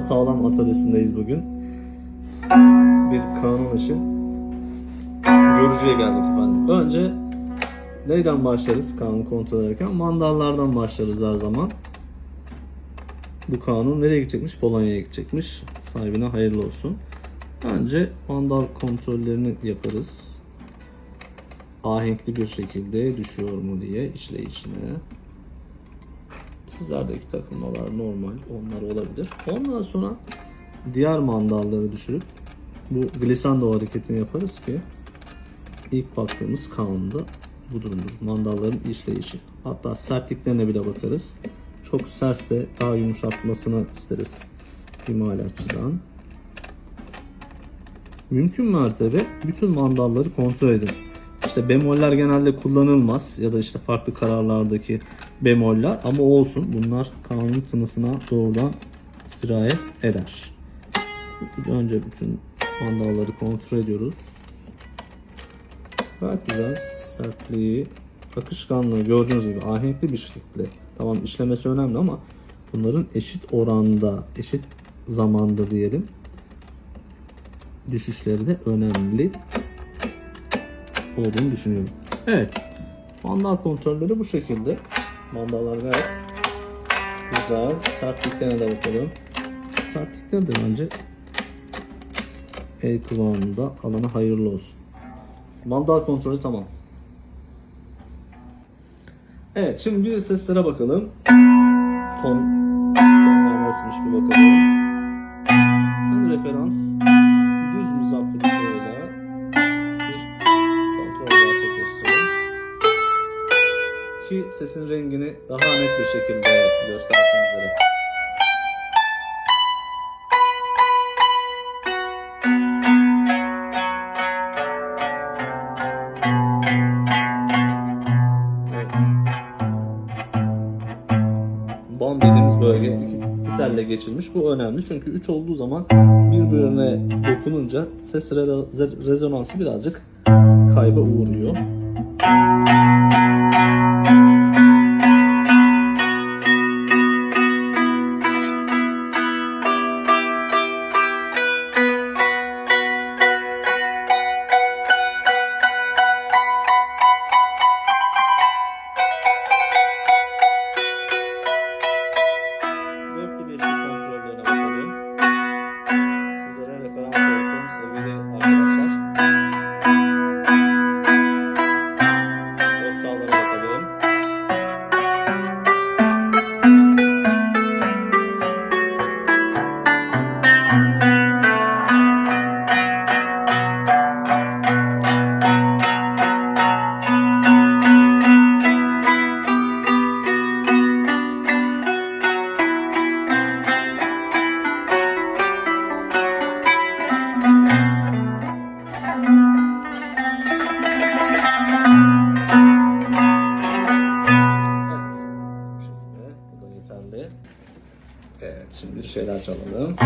sağlam atölyesindeyiz bugün. Bir kanun işi. Görücüye geldik efendim. Önce neyden başlarız kanun kontrol ederken? Mandallardan başlarız her zaman. Bu kanun nereye gidecekmiş? Polonya'ya gidecekmiş. Sahibine hayırlı olsun. Önce mandal kontrollerini yaparız. Ahenkli bir şekilde düşüyor mu diye işleyişine. Sizlerdeki takılmalar normal, onlar olabilir. Ondan sonra diğer mandalları düşürüp bu glissando hareketini yaparız ki ilk baktığımız kanunda bu durumdur. Mandalların işleyişi. Hatta sertliklerine bile bakarız. Çok sertse daha yumuşatmasını isteriz imalatçıdan. Mümkün mertebe bütün mandalları kontrol edin. İşte bemoller genelde kullanılmaz ya da işte farklı kararlardaki bemoller ama olsun bunlar kanun tınısına doğrudan sirayet eder. Önce bütün mandalları kontrol ediyoruz. Gayet güzel sertliği, akışkanlığı gördüğünüz gibi ahenkli bir şekilde. Tamam işlemesi önemli ama bunların eşit oranda, eşit zamanda diyelim düşüşleri de önemli olduğunu düşünüyorum. Evet. Mandal kontrolleri bu şekilde. Mandallar gayet güzel. Sertliklerine de bakalım. Sertlikleri de bence el kıvamında alana hayırlı olsun. Mandal kontrolü tamam. Evet şimdi bir de seslere bakalım. Ton, tonlar nasılmış bir bakalım. Ön referans Ki sesin rengini daha net bir şekilde göstersin bizlere. Dediğimiz bölge iki telle geçilmiş. Bu önemli çünkü 3 olduğu zaman birbirine dokununca ses re- rezonansı birazcık kayba uğruyor. বলে আমার বিশ্বাস bir şeyler çalalım.